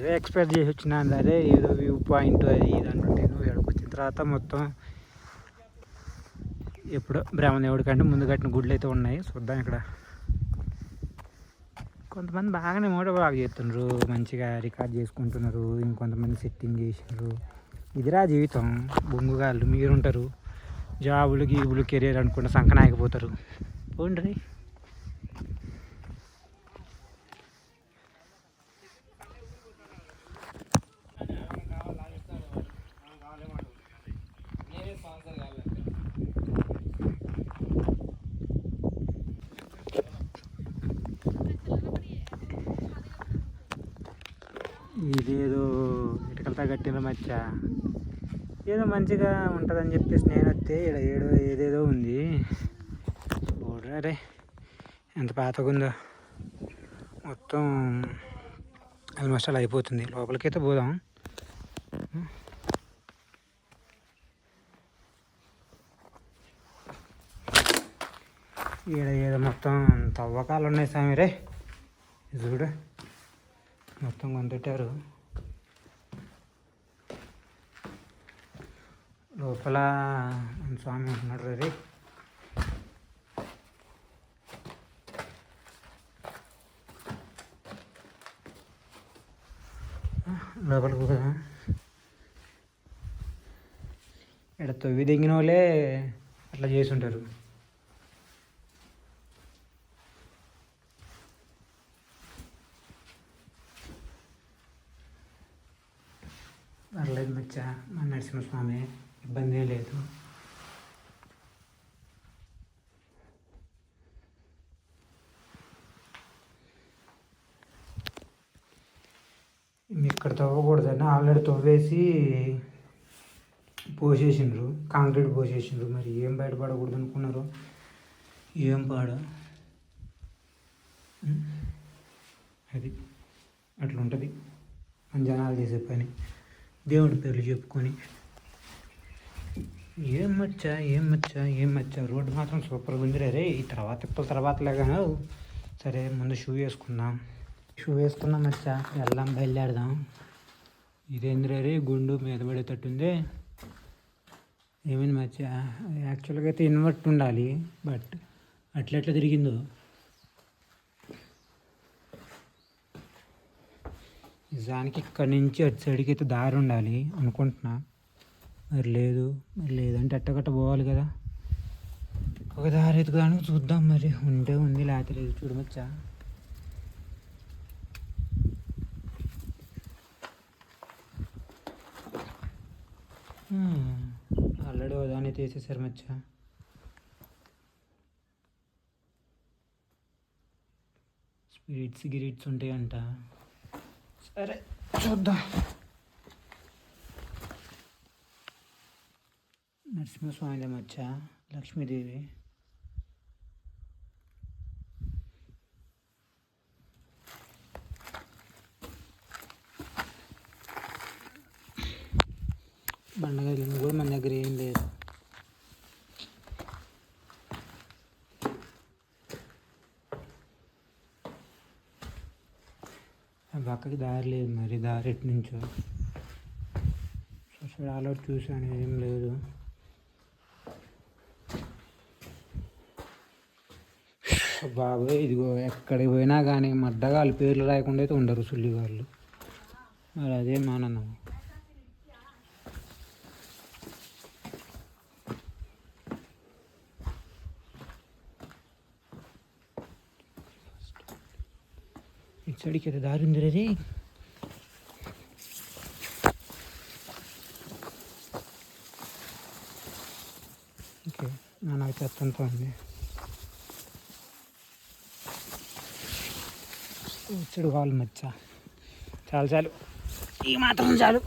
ఏదో ఎక్స్పెక్ట్ చేసి వచ్చినా సరే ఏదో వ్యూ పాయింట్ అది ఇది అంటుంటే ఇక్కడికి వచ్చిన తర్వాత మొత్తం ఎప్పుడో బ్రహ్మదేవుడి కంటే ముందు కట్టిన గుడ్లు అయితే ఉన్నాయి. చూద్దాం ఇక్కడ. కొంతమంది బాగానే మోటో బాగా చేస్తున్నారు మంచిగా రికార్డ్ చేసుకుంటున్నారు ఇంకొంతమంది సెట్టింగ్ చేసినారు ఇదిరా జీవితం బొంగుగాళ్ళు మీరుంటారు. జాబులు గీబులు కెరీర్ అనుకుంటే సంకనాయకపోతారు. పోండి కట్టిన మధ్య ఏదో మంచిగా ఉంటుందని చెప్పేసి నేను వస్తే ఇక్కడ ఏడో ఏదేదో ఉంది. అరే ఎంత పాతగా ఉందో మొత్తం ఆల్మోస్ట్ అలా అయిపోతుంది. లోపలికైతే పోదాం. ఈడ ఏదో మొత్తం తవ్వకాలు ఉన్నాయి స్వామి రే. చూడు. మొత్తం కొంతెట్టారు లోపల స్వామి ఉంటున్నాడు రవి లోపలికి పోదాం ఇక్కడ తొవ్వి దిగిన వాళ్ళే అట్లా చేసి ఉంటారు పర్లేదు మచ్చా మా నరసింహస్వామి. ఇబ్బంది లేదు. ఇక్కడ తవ్వకూడదని ఆల్రెడీ తవ్వేసి పోసేసిండ్రు కాంక్రీట్ పోసేసిండ్రు. మరి ఏం బయటపడకూడదు అనుకున్నారు ఏం పాడ? అది అట్లా ఉంటుంది మన జనాలు చేసే పని. దేవుడి పేర్లు చెప్పుకొని ఏం మచ్చా ఏం మచ్చా ఏం మచ్చా రోడ్డు మాత్రం సూపర్గా ఉంది రే ఈ తర్వాత ఇప్పుడు తర్వాత లేగా. సరే ముందు షూ వేసుకుందాం. షూ వేసుకున్నాం మచ్చా వెళ్దాం బయలుదేరదాం. ఇదేంద్రే రే? గుండు మీద పడేటట్టుంది. ఏమైంది మచ్చా? యాక్చువల్గా అయితే ఇన్వర్ట్ ఉండాలి బట్ అట్లా ఎట్లా తిరిగిందో? నిజానికి ఇక్కడి నుంచి అటు సైడ్కి అయితే దారి ఉండాలి అనుకుంటున్నా. మరి లేదు మరి లేదంటే ఎట్టగట్ట పోవాలి కదా. ఒక దారి ఎదుగుదానికి చూద్దాం మరి. ఉంటే ఉంది లేకపోతే లేదు. చూడమచ్చా ఆల్రెడీ ఉదాహరణ తీసేసారు మచ్చా. స్పిరిట్స్ గిరిట్స్ ఉంటాయంట. సరే చూద్దాం. నరసింహస్వామి మచ్చ లక్ష్మీదేవి. బండగదిలో కూడా మన దగ్గర ఏం లేదు. ఆ పక్కకి దారి లేదు మరి దారి ఎటు నుంచో. సో అలా చూసాను ఏం లేదు. బాబోయ్ ఇదిగో ఎక్కడికి పోయినా కానీ మడ్డగాళ్ళు పేర్లు రాయకుండా అయితే ఉండరు సుల్లిగాళ్ళు మరి అదే మానన్నాం ఇటు సైడ్కి అయితే దారి ఉంది రే ఓకే నాకు చెత్తంతా ఉంది. వచ్చాడు కావాలి మచ్చ. చాలు చాలు. ఈ మాత్రం చాలు.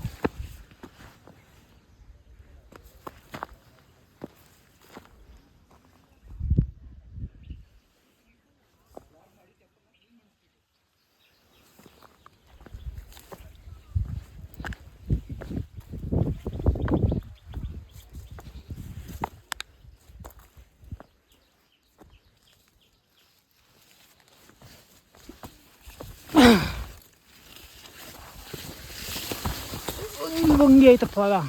వంగి వంగి అయితే పోదా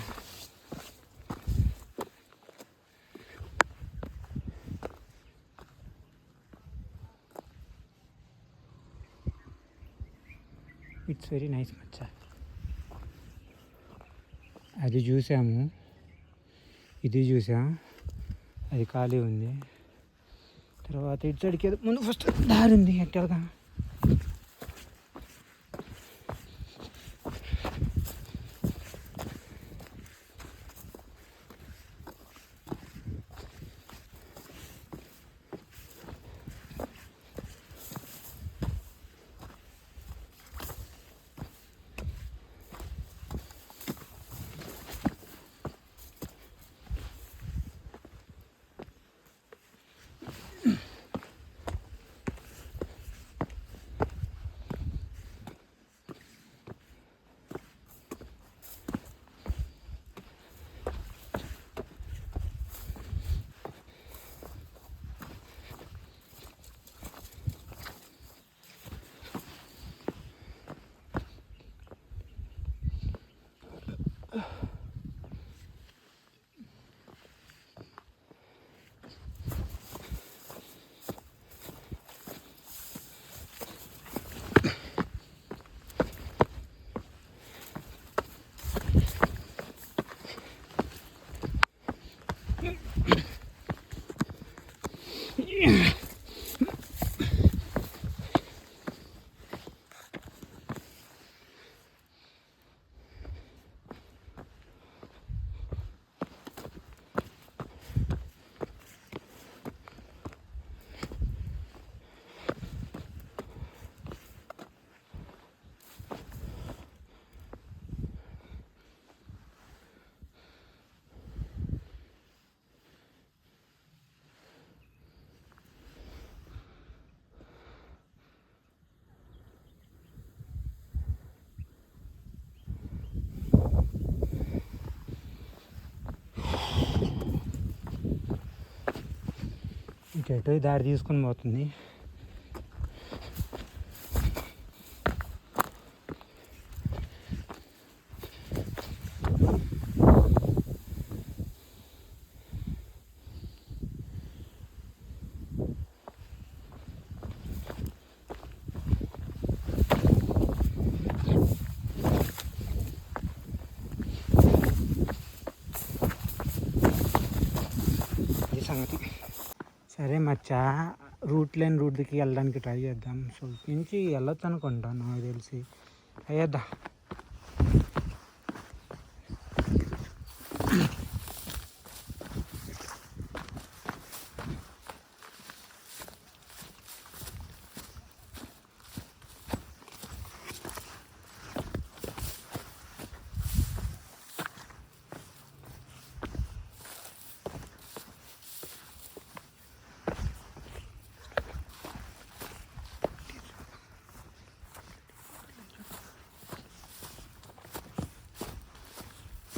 ఇట్స్ వెరీ నైస్ మచ్చ. అది చూసాము. ఇది చూసాం. అది ఖాళీ ఉంది. తర్వాత ఇటు సైడ్కి ముందు ఫస్ట్ దారి ఉంది ఎట్టగా యాక్చువల్గా ఇటు దారి తీసుకొని పోతుంది ఈ సంగతి సరే మచ్చా రూట్ లేని రూట్కి వెళ్ళడానికి ట్రై చేద్దాం. సో నుంచి వెళ్ళొచ్చు అనుకుంటా నాకు తెలిసి. అయ్యేద్దా?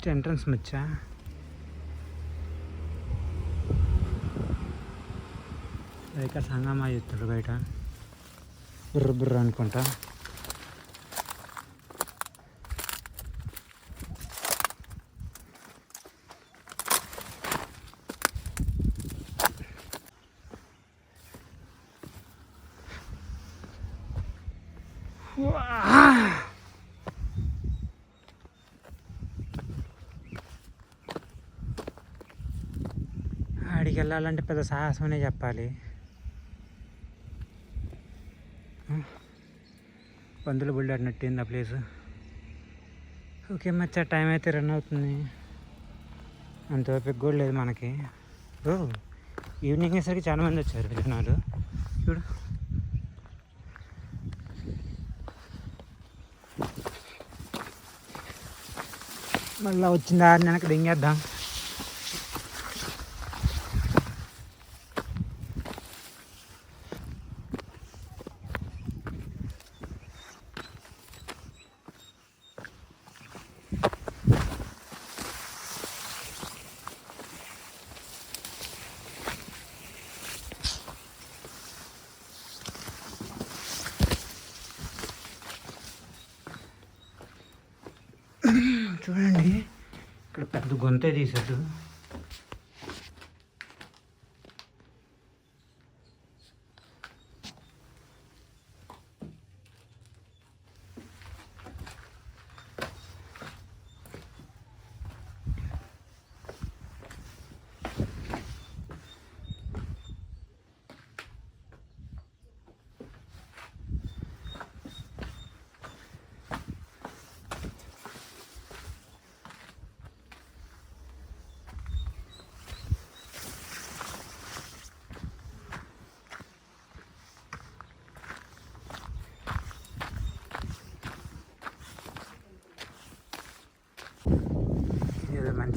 ఫస్ట్ ఎంట్రన్స్ మచ్చా ఇక సంగమా చెప్తాడు బయట. బుర్ర బుర్ర అనుకుంటా. వెళ్ళాలంటే పెద్ద సాహసమనే చెప్పాలి. పందులు బుల్లాడినట్టు ఆ ప్లేస్? ఓకే మచ్చా టైం అయితే రన్ అవుతుంది. అంత ఓపిక కూడా లేదు మనకి. ఓ ఈవినింగ్ అయ్యేసరికి చాలా మంది వచ్చారు జనాలు చూడు. మళ్ళీ వచ్చిన దారిని వెనక దింగేద్దాం చూడండి ఇక్కడ పెద్ద గొంతే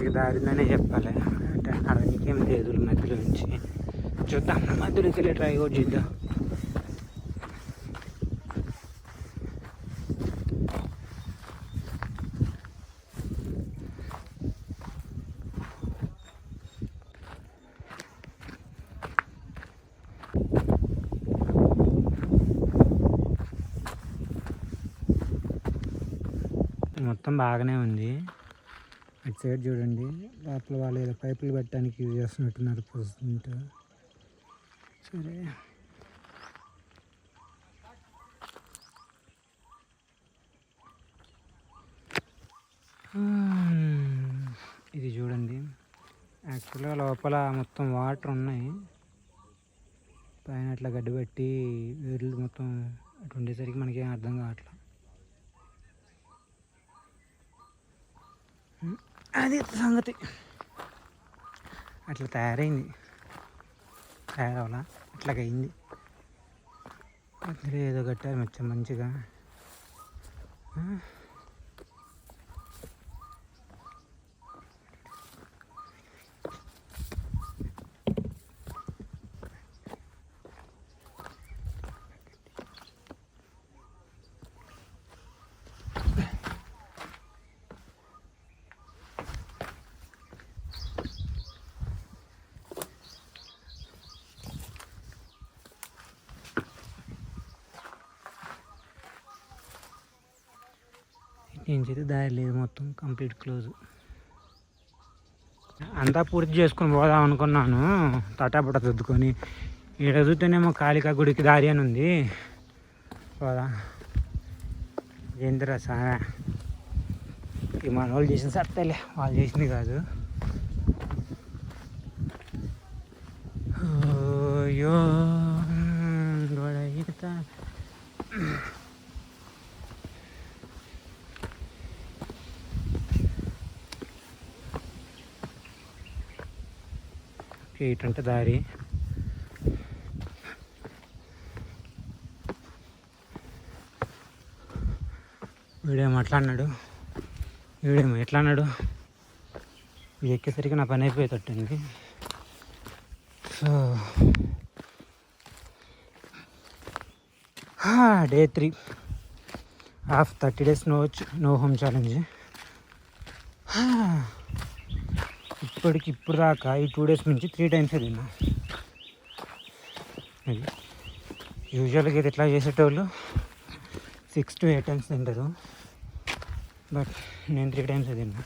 తీసాడు దారిందనే చెప్పాలి. అంటే అడవికేం లేదు మధ్యలో నుంచి. చూద్దాం మధ్యలోకి వెళ్ళి ట్రై కూడా చూద్దాం. మొత్తం బాగానే ఉంది. అటు సైడ్ చూడండి లోపల వాళ్ళు ఏదో పైపులు పెట్టడానికి యూజ్ చేస్తున్నట్టున్నారు ప్రస్తుత సరే. ఇది చూడండి. యాక్చువల్గా లోపల మొత్తం వాటర్ ఉన్నాయి. పైన అట్లా గడ్డి పెట్టి వేర్లు మొత్తం అటు ఉండేసరికి మనకేం అర్థం కావట్లేదు అది సంగతి. అట్లా తయారైంది. తయారవలా? అట్లాగైంది అందులో ఏదో కట్టారు మంచిగా. నుంచి అయితే దారి లేదు మొత్తం కంప్లీట్ క్లోజ్. అంతా పూర్తి చేసుకొని పోదాం అనుకున్నాను. తటాపట దుద్దుకొని ఈడ చూస్తేనేమో కాళికా గుడికి దారి అని ఉంది. పోదా. ఏందిరా సా ఈ మన వాళ్ళు చేసిన సత్తలే. వాళ్ళు చేసింది కాదు. అయ్యో గోడ ఈత ఓకే దారి? వీడేమో అట్లా అన్నాడు వీడేమో ఎట్లా అన్నాడు ఇది ఎక్కేసరికి నా పని అయిపోయేటట్టుంది. So day three. Half thirty days no no home challenge. ఇప్పటికి ఇప్పుడు దాకా ఈ టూ డేస్ నుంచి త్రీ టైమ్స్ తిన్నా. అది. యూజువల్గా ఇది ఎట్లా చేసేటోళ్ళు సిక్స్ టు ఎయిట్ టైమ్స్ తింటారు. బట్ నేను త్రీ టైమ్స్ తిన్నా.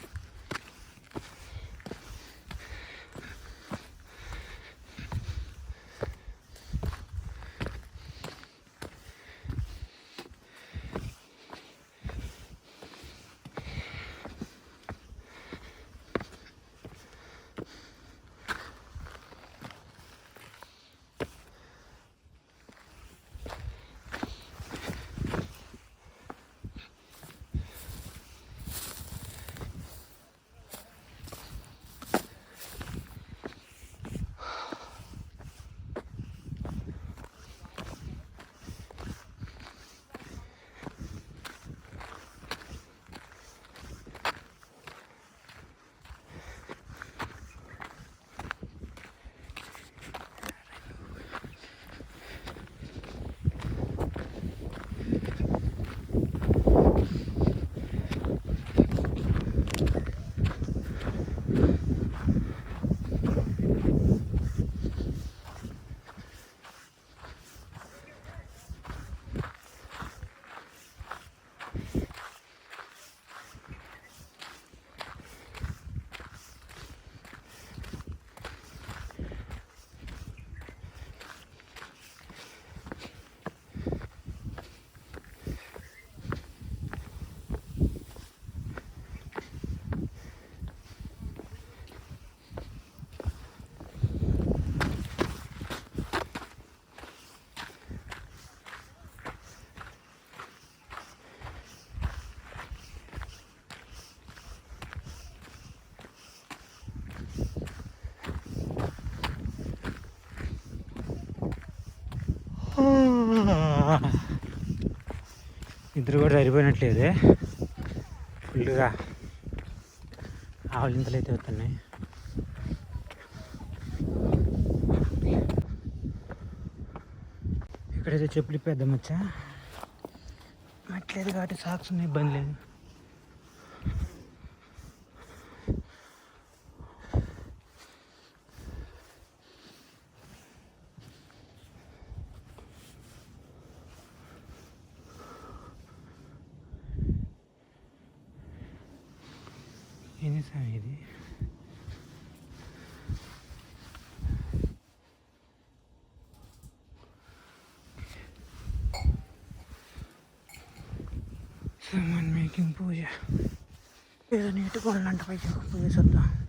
ఇద్దరు కూడా సరిపోయినట్లేదే. ఫుల్గా ఆవులింతలు అయితే వస్తున్నాయి. ఇక్కడైతే చెప్పులు పెద్ద మచ్చ మట్లేదు కాబట్టి సాక్స్ ఉన్నాయి ఇబ్బంది లేదు. someone making puja. Here I need to call Nanda Pai for puja.